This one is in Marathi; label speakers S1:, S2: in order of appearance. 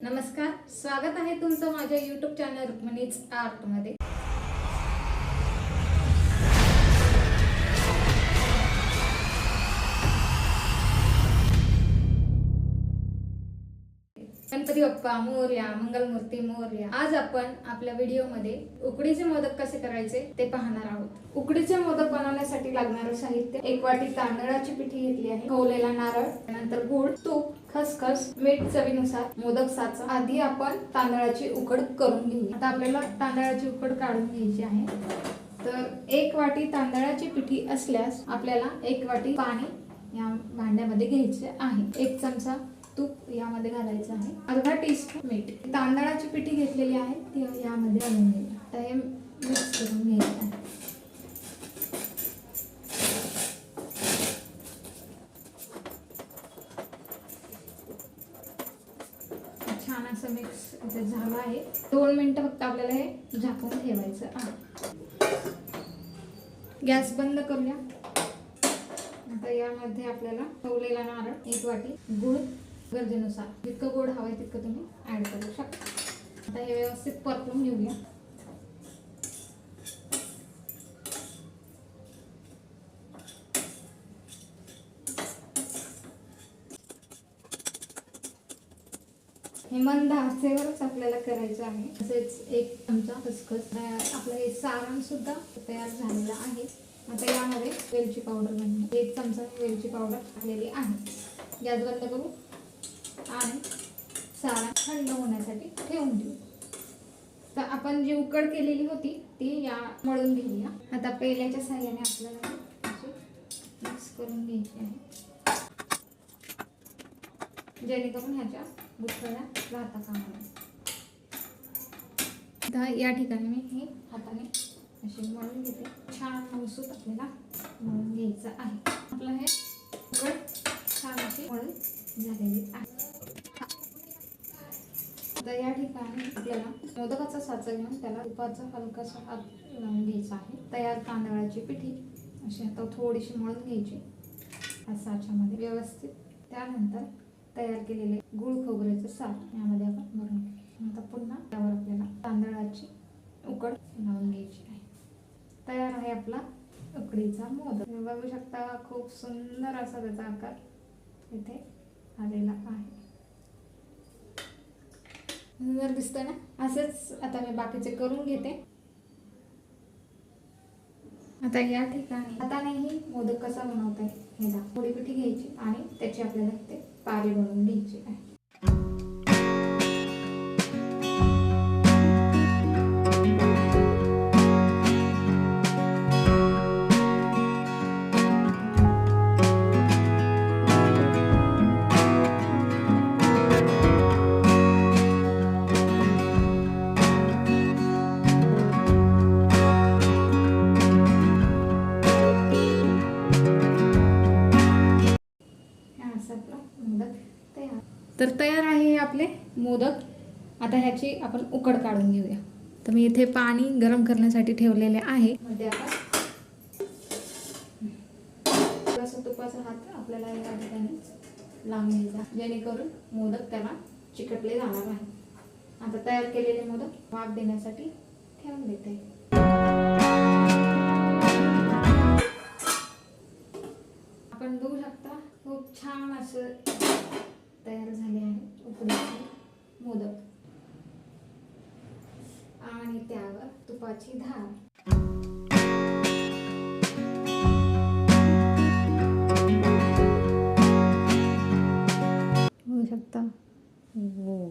S1: नमस्कार स्वागत आहे तुमचं माझ्या यूट्यूब चॅनल रुक्मिणीज आर्टमध्ये. गणपती मोर्या मंगलमूर्ती मोर्या. आज आपण आपल्या व्हिडिओमध्ये उकडीचे मोदक कसे करायचे ते पाहणार आहोत. उकडीचे मोदक बनवण्यासाठी लागणारं साहित्य एक वाटी तांदळाची पिठी घेतली आहे खवलेला नारळ नंतर गुळ तूप खसखस मीठ चवीनुसार मोदक साचा. आधी आपण तांदळाची उकड करून घेऊ आता आपल्याला तांदळाची उकड काढून घ्यायची आहे. तर एक वाटी तांदळाची पिठी असल्यास आपल्याला एक वाटी पाणी या भांड्यामध्ये घ्यायचे आहे. एक चमचा तूप यामध्ये घालायचं आहे. अर्धा टीस्पून मीठ. तांदळाची पिठी घेतलेली आहे ती यामध्ये घालून घ्यायची आता हे मिक्स करून घ्यायचं आहे. छान असं मिक्स इथे झालं आहे. दोन मिनटं फक्त आपल्याला हे झाकून ठेवायचं आहे. गॅस बंद करूया. आता यामध्ये आपल्याला ठेवलेला नारळ एक वाटी गुळ गरजेनुसार. जितकं गोड हवं आहे तितकं तुम्ही ऍड करू शकता. आता हे व्यवस्थित परतून घेऊया. हे मंद आसेवरच आपल्याला करायचं आहे. तसेच एक चमचा खसखस. आपलं हे सारण सुद्धा तयार झालेलं आहे. आता यामध्ये वेलची पावडर घालून एक चमचा वेलची पावडर टाकलेली आहे. गॅस बंद करू. आणि सारण थंड होण्यासाठी ठेवून देऊ. तर आपण जी उकड केलेली होती ती या मळून घेऊया. आता पेल्याच्या साह्याने आपल्याला मिक्स करून घ्यायची आहे. जेणेकरून ह्याच्या गुठळ्या राहता कामा या ठिकाणी मी हे हाताने असे मळून घेते. छान मसूत आपल्याला मळून घ्यायचं आहे. आपलं हे उकड छान अशी मळून झालेली आहे. आता या ठिकाणी आपल्याला मोदकाचा साचा घेऊन त्याला तुपाचा हलकासा हात लावून घ्यायचा आहे. तयार तांदळाची पिठी अशी आता थोडीशी मळून घ्यायची. साच्यामध्ये व्यवस्थित त्यानंतर तयार केलेले गुळ खोबऱ्याचं सार यामध्ये आपण भरून घेऊ. आता पुन्हा त्यावर आपल्याला तांदळाची उकड लावून घ्यायची आहे. तयार आहे आपला उकडीचा मोदक. तुम्ही बघू शकता खूप सुंदर असा त्याचा आकार इथे आलेला आहे. सुंदर दिसतं ना? असंच आता मी बाकीचे करून घेते. आता या ठिकाणी. नाही मोदक कसा बनवता येईल ह्याला थोडी पिठी घ्यायची आणि त्याची आपल्याला ते पारी बनवून घ्यायची आहे. तर तयार आहे हे आपले मोदक. आता ह्याची आपण उकड काढून घेऊया. तर मी इथे पाणी गरम करण्यासाठी ठेवलेले आहे. थोडासा तुपाचा हात आपल्याला या ठिकाणी लावून घ्यायचा. जेणेकरून मोदक त्याला चिकटले जाणार नाही. आता तयार केलेले मोदक वाफ देण्यासाठी ठेवून देते. आपण बघू शकता खूप छान असं तयार झाले आहे. उकडीचे मोदक. आणि त्यावर तुपाची धार. होऊ शकता? हो.